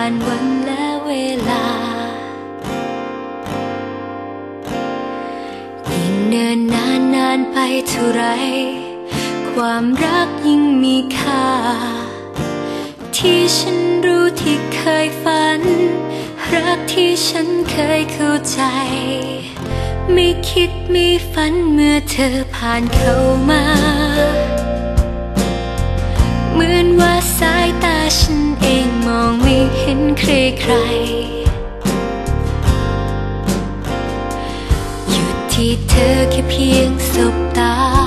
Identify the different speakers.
Speaker 1: านวันและเวลา ยิ่งเนินนานนานไปเท่าไร ความรักยิ่งมีค่า ที่ฉันรู้ที่เคยฝัน รักที่ฉันเคยเข้าใจ ไม่คิดไม่ฝันเมื่อเธอผ่านเข้ามา เหมือนว่าสายตาฉัน ใครใครหยุดที่เธอแค่เพียงสบตา